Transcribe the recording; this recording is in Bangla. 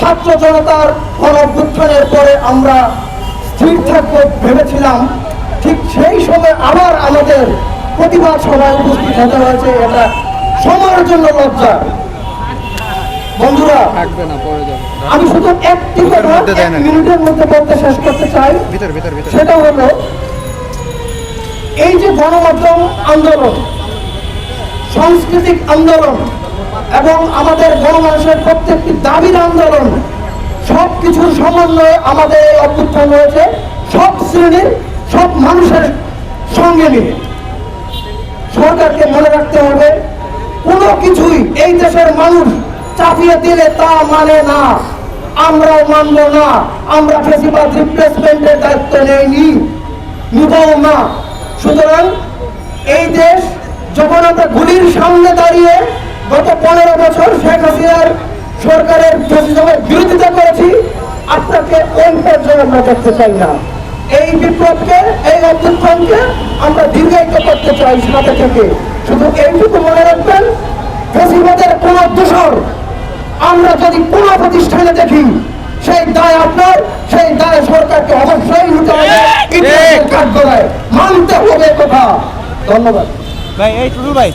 ছাত্র জনতার গণ অভ্যুত্থানের পরে আমরা স্থির থাকব ভেবেছিলাম। ঠিক সেই সময় আবার আমাদের প্রতিবাদ সভায় উপস্থিত হতে হয়েছে। এটা সময়ের জন্য লজ্জা। বন্ধুরা থাকবে না পরে আমি শুধু একটি কথা। মিনিটের মধ্যে বলতে শেষ করতে চাই। ভিতর ভিতর ভিতর। সেটা হলো এই যে গণমাধ্যম আন্দোলন সাংস্কৃতিক আন্দোলন এবং আমাদের গণমানুষের প্রত্যেকটি দাবির আন্দোলন সব কিছুর সমন্বয়ে আমাদের অভ্যুত্থান হয়েছে, সব শ্রেণির, সব মানুষের সঙ্গে নিয়ে সরকারকে মনে রাখতে হবে, কোনো কিছুই এই দেশের মানুষ চাপিয়ে দিলে তা মানে না। আমরাও মানব না, আমরা ফেসিবাদ রিপ্লেসমেন্টের দায়িত্ব নেইনি, নিবও না। সুতরাং এই দেশ যখন আমরা গুলির সামনে দাঁড়িয়ে পনেরো বছর শেখ হাসিনার সরকারের ফেসিবাদের বিরোধিতা করেছি, আপনাকে ওই পর্যায়ে আমরা দেখতে চাই না। এই বিপ্লবকে, এই অভ্যুত্থানকে আমরা দীর্ঘায়িত করতে চাই সাথে থেকে। শুধু এইটুকু মনে রাখবেন, ফেসিবাদের কোন দোষর আমরা যদি কোন প্রতিষ্ঠানে দেখি, সেই দায় আপনার, সেই দায় সরকারকে অবশ্যই নিতে হবে মানতে হবে কথা। ধন্যবাদ। ভাই, এই টুটুল ভাই।